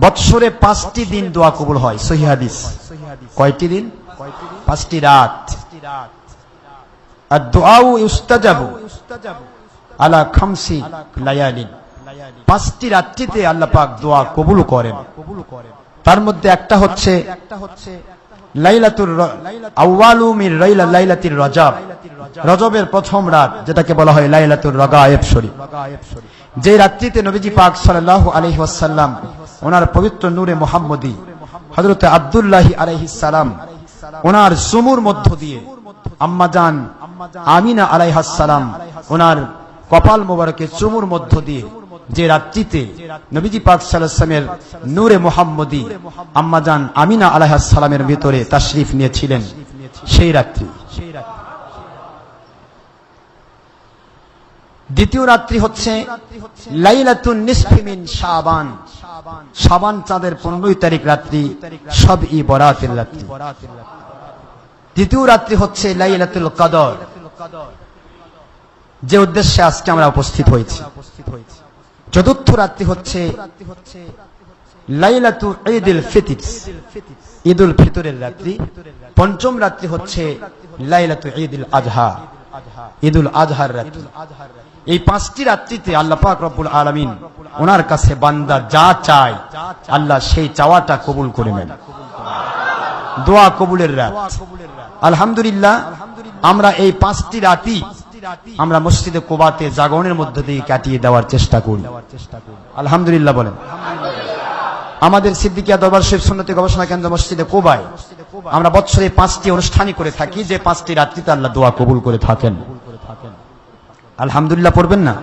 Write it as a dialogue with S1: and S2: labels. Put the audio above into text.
S1: বৎসরে পাঁচটি দিন দোয়া কবুল হয়, সহি হাদিস। কয়টি দিন? পাঁচটি রাত। আর দোয়াও ইউস্তাজাবু আলা খামসি লায়ালিন। পাঁচটি রাত্রিতে আল্লাহ পাক দোয়া কবুল করেন। তার মধ্যে একটা হচ্ছে লাইলাতুর আউয়ালু মির লাইলা লাইলাতির রজব। রজবের প্রথম রাত, যেটাকে বলা হয় লাইলাতুর রগায়েব শরীফ। যে রাত্রিতে নবীজি পাক সাল্লাল্লাহু আলাইহি ওয়াসাল্লাম ওনার পবিত্র নূরে মুহাম্মদী, হযরতে আব্দুল্লাহি আলাইহিস সালাম, ওনার সুমুর মধ্য দিয়ে আম্মাজান আমিনা আলাইহাস সালাম, ওনার কপাল মোবারকে চুমুর মধ্য দিয়ে, যে রাত্রিতে নবীজি পাক সাল্লামের নূরে মোহাম্মদী আম্মাজান আমিনা আলাইহাস সালামের ভিতরে তাশরিফ নিয়েছিলেন, সেই রাত্রি। দ্বিতীয় রাত্রি হচ্ছে চাঁদের পনেরোই তারিখ রাত্রি সব ই বরাতের রাত্রি। রাত্রি হচ্ছে লাইলাতুল কদর। যে উদ্দেশ্যে আজকে আমরা উপস্থিত হয়েছি। চতুর্থ রাত্রি হচ্ছে ঈদুল ফিতরের রাত্রি। পঞ্চম রাত্রি হচ্ছে লাইলাতু ঈদুল আজহা। ঈদুল আজহার রাত্রি। এই পাঁচটি রাত্রিতে আল্লাহ পাক রব্বুল আলামিন ওনার কাছে বান্দা যা চায়, আল্লাহ সেই চাওয়াটা কবুল করে নেন। দোয়া কবুলের রাত। আলহামদুলিল্লাহ, আমরা এই পাঁচটি রাতই আমরা মসজিদে কোবাতে জাগরণের মধ্য দিয়ে কাটিয়ে দেওয়ার চেষ্টা করি। আলহামদুলিল্লাহ বলেন। আমাদের সিদ্দিকিয়া দরবার শরীফ সুন্নতি গবেষণা কেন্দ্র মসজিদে কোবায় আমরা বছরে পাঁচটি অনুষ্ঠানই করে থাকি, যে পাঁচটি রাত্রিতে আল্লাহ দোয়া কবুল করে থাকেন। আলহামদুলিল্লাহ পড়বেন না?